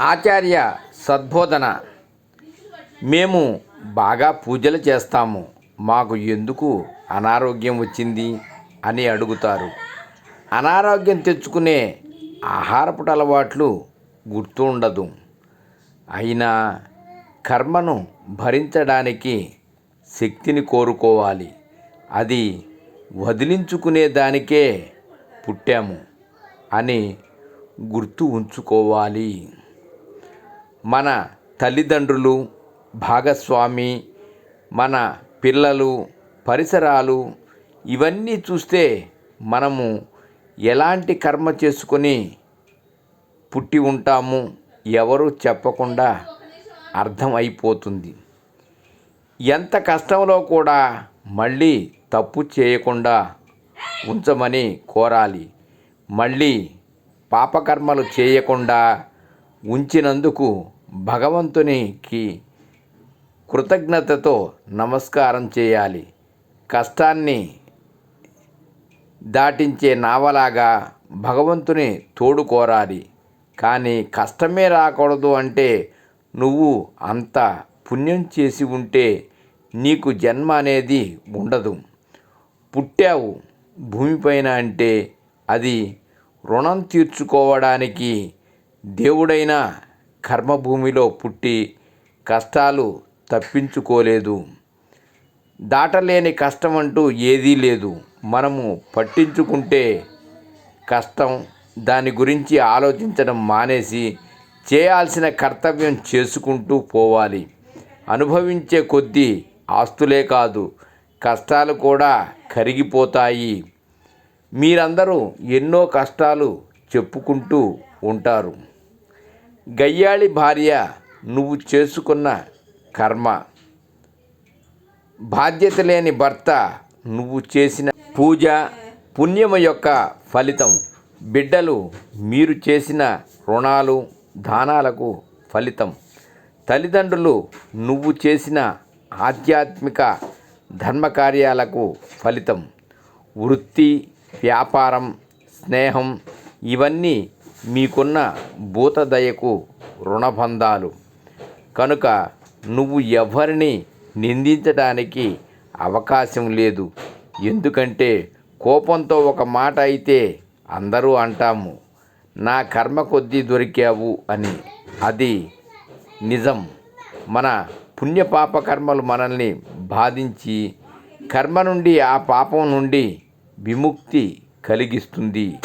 ఆచార్య సద్బోధన. మేము బాగా పూజలు చేస్తాము. మాకు ఎందుకు అనారోగ్యం వచ్చింది అని అడుగుతారు. అనారోగ్యం తెచ్చుకునే ఆహారపు అలవాట్లు గుర్తు ఉండదు. అయినా కర్మను భరించడానికి శక్తిని కోరుకోవాలి. అది వదిలించుకునే దానికే పుట్టాము అని గుర్తు ఉంచుకోవాలి. మన తల్లిదండ్రులు భాగస్వామి మన పిల్లలు పరిసరాలు ఇవన్నీ చూస్తే మనము ఎలాంటి కర్మ చేసుకొని పుట్టి ఉంటాము ఎవరు చెప్పకుండా అర్థం అయిపోతుంది. ఎంత కష్టంలో కూడా మళ్ళీ తప్పు చేయకుండా ఉంచమని కోరాలి. మళ్ళీ పాపకర్మలు చేయకుండా ఉంచినందుకు భగవంతునికి కృతజ్ఞతతో నమస్కారం చేయాలి. కష్టాన్ని దాటించే నావలాగా భగవంతుని తోడు కోరాలి. కానీ కష్టమే రాకూడదు అంటే నువ్వు అంత పుణ్యం చేసి ఉంటే నీకు జన్మ అనేది ఉండదు. పుట్టావు భూమిపైన అంటే అది రుణం తీర్చుకోవడానికి దేవుడైన కర్మభూమిలో పుట్టి కష్టాలు తప్పించుకోలేదు. దాటలేని కష్టం అంటూ ఏదీ లేదు. మనము పట్టించుకుంటే కష్టం. దాని గురించి ఆలోచించడం మానేసి చేయాల్సిన కర్తవ్యం చేసుకుంటూ పోవాలి. అనుభవించే కొద్దీ ఆస్తులే కాదు కష్టాలు కూడా కరిగిపోతాయి. మీరందరూ ఎన్నో కష్టాలు చెప్పుకుంటూ ఉంటారు. గయ్యాళి భార్య నువ్వు చేసుకున్న కర్మ. బాధ్యత లేని భర్త నువ్వు చేసిన పూజ పుణ్యము యొక్క ఫలితం. బిడ్డలు మీరు చేసిన రుణాలు దానాలకు ఫలితం. తల్లిదండ్రులు నువ్వు చేసిన ఆధ్యాత్మిక ధర్మకార్యాలకు ఫలితం. వృత్తి వ్యాపారం స్నేహం ఇవన్నీ మీకున్న భూతదయకు రుణబంధాలు కనుక నువ్వు ఎవరిని నిందించడానికి అవకాశం లేదు. ఎందుకంటే కోపంతో ఒక మాట అయితే అందరూ అంటాము నా కర్మ కొద్దీ దొరికావు అని. అది నిజం. మన పుణ్యపాప కర్మలు మనల్ని బాధించి కర్మ నుండి ఆ పాపం నుండి విముక్తి కలిగిస్తుంది.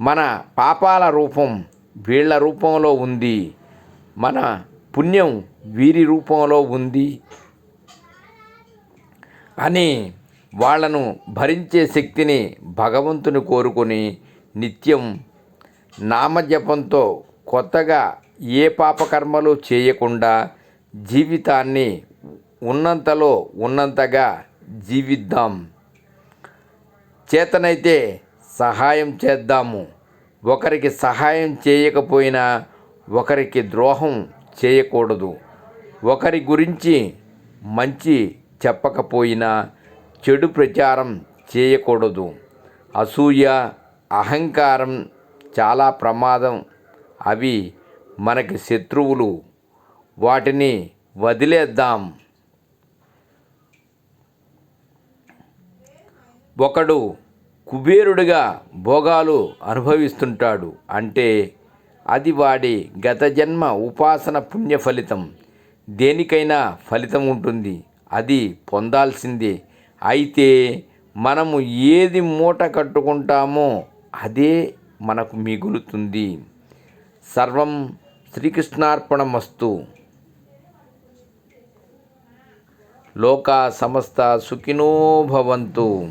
మన పాపాల రూపం వీళ్ళ రూపంలో ఉంది. మన పుణ్యం వీరి రూపంలో ఉంది. అని వాళ్ళను భరించే శక్తిని భగవంతుని కోరుకొని నిత్యం నామజపంతో కొత్తగా ఏ పాపకర్మలు చేయకుండా జీవితాన్ని ఉన్నంతలో ఉన్నంతగా జీవిద్దాం. చేతనైతే సహాయం చేద్దాము. ఒకరికి సహాయం చేయకపోయినా ఒకరికి ద్రోహం చేయకూడదు. ఒకరి గురించి మంచి చెప్పకపోయినా చెడు ప్రచారం చేయకూడదు. అసూయ అహంకారం చాలా ప్రమాదం. అవి మనకి శత్రువులు. వాటిని వదిలేద్దాం. ఒకడు కుబేరుడిగా భోగాలు అనుభవిస్తుంటాడు అంటే అది వాడి గత జన్మ ఉపాసన పుణ్య ఫలితం. దేనికైనా ఫలితం ఉంటుంది. అది పొందాల్సిందే. అయితే మనము ఏది మూట కట్టుకుంటామో అదే మనకు మిగులుతుంది. సర్వం శ్రీకృష్ణార్పణమస్తు. లోకా సమస్త సుఖినో భవంతు.